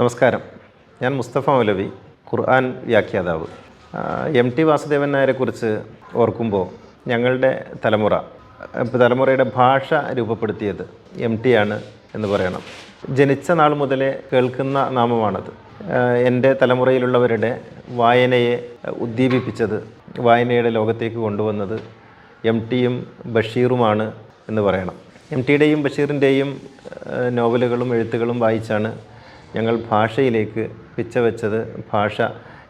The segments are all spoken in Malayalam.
നമസ്കാരം. ഞാൻ മുസ്തഫ മൗലവി ഖുർആൻ വ്യാഖ്യാതാവ്. എം ടി വാസുദേവൻ നായരെക്കുറിച്ച് ഓർക്കുമ്പോൾ ഞങ്ങളുടെ തലമുറ തലമുറയുടെ ഭാഷ രൂപപ്പെടുത്തിയത് എം ടി ആണ് എന്ന് പറയണം. ജനിച്ച നാൾ മുതലേ കേൾക്കുന്ന നാമമാണത്. എന്റെ തലമുറയിലുള്ളവരുടെ വായനയെ ഉദ്ദീപിപ്പിച്ചത് വായനയുടെ ലോകത്തേക്ക് കൊണ്ടുവന്നത് എം ടിയും ബഷീറുമാണ് എന്ന് പറയണം. എം ടിയുടെയും ബഷീറിന്റെയും നോവലുകളും എഴുത്തുകളും വായിച്ചാണ് ഞങ്ങൾ ഭാഷയിലേക്ക് പിച്ചവെച്ചത് ഭാഷ.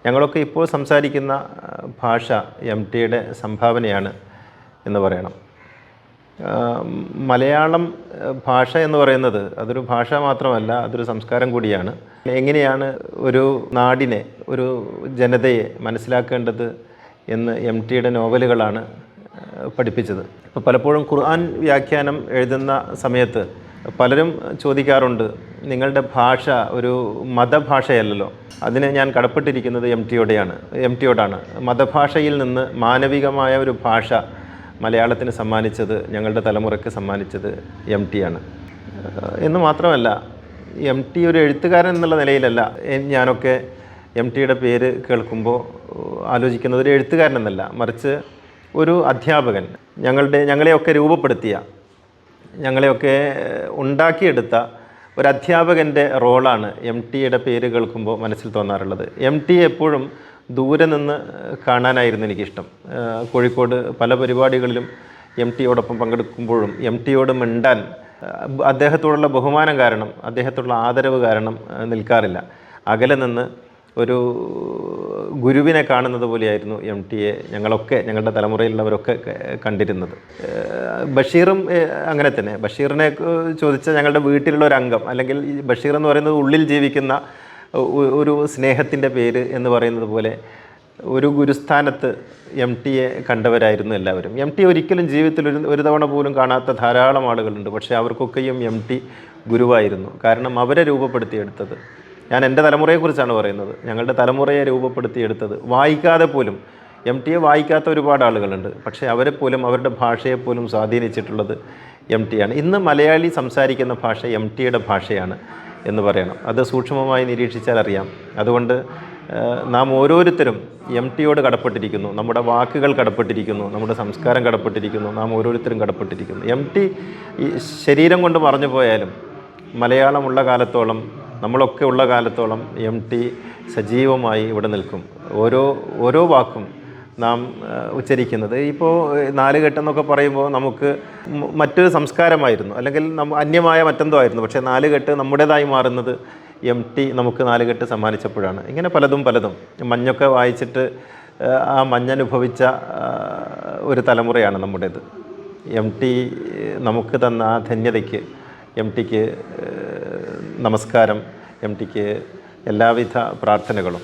ഞങ്ങളൊക്കെ ഇപ്പോൾ സംസാരിക്കുന്ന ഭാഷ എം ടിയുടെ സംഭാവനയാണ് എന്ന് പറയണം. മലയാളം ഭാഷ എന്ന് പറയുന്നത് അതൊരു ഭാഷ മാത്രമല്ല അതൊരു സംസ്കാരം കൂടിയാണ്. എങ്ങനെയാണ് ഒരു നാടിനെ ഒരു ജനതയെ മനസ്സിലാക്കേണ്ടത് എന്ന് എം ടിയുടെ നോവലുകളാണ് പഠിപ്പിച്ചത്? ഇപ്പോൾ പലപ്പോഴും ഖുർആൻ വ്യാഖ്യാനം എഴുതുന്ന സമയത്ത് പലരും ചോദിക്കാറുണ്ട് നിങ്ങളുടെ ഭാഷ ഒരു മതഭാഷയല്ലല്ലോ. അതിന് ഞാൻ കടപ്പെട്ടിരിക്കുന്നത് എം ടിയോടെയാണ് എം ടിയോടാണ് മതഭാഷയിൽ നിന്ന് മാനവികമായ ഒരു ഭാഷ മലയാളത്തിന് സമ്മാനിച്ചത് ഞങ്ങളുടെ തലമുറയ്ക്ക് സമ്മാനിച്ചത് എം ടി ആണ് എന്ന് മാത്രമല്ല എം ടി ഒരു എഴുത്തുകാരൻ എന്നുള്ള നിലയിലല്ല ഞാനൊക്കെ എം ടിയുടെ പേര് കേൾക്കുമ്പോൾ ആലോചിക്കുന്നത് ഒരു എഴുത്തുകാരൻ എന്നല്ല മറിച്ച് ഒരു അധ്യാപകൻ. ഞങ്ങളുടെ ഞങ്ങളെയൊക്കെ രൂപപ്പെടുത്തിയ ഞങ്ങളെയൊക്കെ ഉണ്ടാക്കിയെടുത്ത ഒരു അധ്യാപകന്റെ റോളാണ് എം ടിയുടെ പേര് കേൾക്കുമ്പോൾ മനസ്സിൽ തോന്നാറുള്ളത്. എം ടി എപ്പോഴും ദൂരെ നിന്ന് കാണാനായിരുന്നു എനിക്കിഷ്ടം. കോഴിക്കോട് പല പരിപാടികളിലും എം ടിയോടൊപ്പം പങ്കെടുക്കുമ്പോഴും എം ടിയോട് മിണ്ടാൻ അദ്ദേഹത്തോടുള്ള ബഹുമാനം കാരണം അദ്ദേഹത്തോടുള്ള ആദരവ് കാരണം നിൽക്കാറില്ല. അകലെ നിന്ന് ഒരു ഗുരുവിനെ കാണുന്നത് പോലെയായിരുന്നു എം ടിയെ ഞങ്ങളൊക്കെ ഞങ്ങളുടെ തലമുറയിലുള്ളവരൊക്കെ കണ്ടിരുന്നത്. ബഷീറും അങ്ങനെ തന്നെ. ബഷീറിനെ ചോദിച്ച ഞങ്ങളുടെ വീട്ടിലുള്ള ഒരു അംഗം അല്ലെങ്കിൽ ബഷീർ എന്ന് പറയുന്നത് ഉള്ളിൽ ജീവിക്കുന്ന ഒരു സ്നേഹത്തിന്റെ പേര് എന്ന് പറയുന്നത് പോലെ ഒരു ഗുരുസ്ഥാനത്ത് എം ടിയെ കണ്ടവരായിരുന്നു എല്ലാവരും. എം ടി ഒരിക്കലും ജീവിതത്തിൽ ഒരു ഒരു തവണ പോലും കാണാത്ത ധാരാളം ആളുകളുണ്ട്. പക്ഷേ അവർക്കൊക്കെയും എം ടി ഗുരുവായിരുന്നു. കാരണം അവരെ രൂപപ്പെടുത്തിയെടുത്തത് ഞാൻ എന്റെ തലമുറയെക്കുറിച്ചാണ് പറയുന്നത്. ഞങ്ങളുടെ തലമുറയെ രൂപപ്പെടുത്തിയെടുത്തത്. വായിക്കാതെ പോലും എം ടി എ വായിക്കാത്ത ഒരുപാട് ആളുകളുണ്ട്. പക്ഷേ അവരെ പോലും അവരുടെ ഭാഷയെ പോലും സ്വാധീനിച്ചിട്ടുള്ളത് എം ടി ആണ്. ഇന്ന് മലയാളി സംസാരിക്കുന്ന ഭാഷ എം ടിയുടെ ഭാഷയാണ് എന്ന് പറയണം. അത് സൂക്ഷ്മമായി നിരീക്ഷിച്ചാൽ അറിയാം. അതുകൊണ്ട് നാം ഓരോരുത്തരും എം ടിയോട് കടപ്പെട്ടിരിക്കുന്നു. നമ്മുടെ വാക്കുകൾ കടപ്പെട്ടിരിക്കുന്നു. നമ്മുടെ സംസ്കാരം കടപ്പെട്ടിരിക്കുന്നു. നാം ഓരോരുത്തരും കടപ്പെട്ടിരിക്കുന്നു. എം ടി ശരീരം കൊണ്ട് പറഞ്ഞു പോയാലും മലയാളമുള്ള കാലത്തോളം നമ്മളൊക്കെ ഉള്ള കാലത്തോളം എം ടി സജീവമായി ഇവിടെ നിൽക്കും. ഓരോ ഓരോ വാക്കും നാം ഉച്ചരിക്കുന്നത്. ഇപ്പോൾ നാലുകെട്ടെന്നൊക്കെ പറയുമ്പോൾ നമുക്ക് മറ്റൊരു സംസ്കാരമായിരുന്നു. അല്ലെങ്കിൽ നമ്മ അന്യമായ മറ്റെന്തോ ആയിരുന്നു. പക്ഷേ നാലുകെട്ട് നമ്മുടേതായി മാറുന്നത് എം ടി നമുക്ക് നാലുകെട്ട് സമ്മാനിച്ചപ്പോഴാണ്. ഇങ്ങനെ പലതും പലതും. മഞ്ഞൊക്കെ വായിച്ചിട്ട് ആ മഞ്ഞനുഭവിച്ച ഒരു തലമുറയാണ് നമ്മുടേത്. എം ടി നമുക്ക് തന്ന ആ ധന്യതയ്ക്ക് എം ടിക്ക് നമസ്കാരം എം ടിക്ക് എല്ലാവിധ പ്രാർത്ഥനകളും.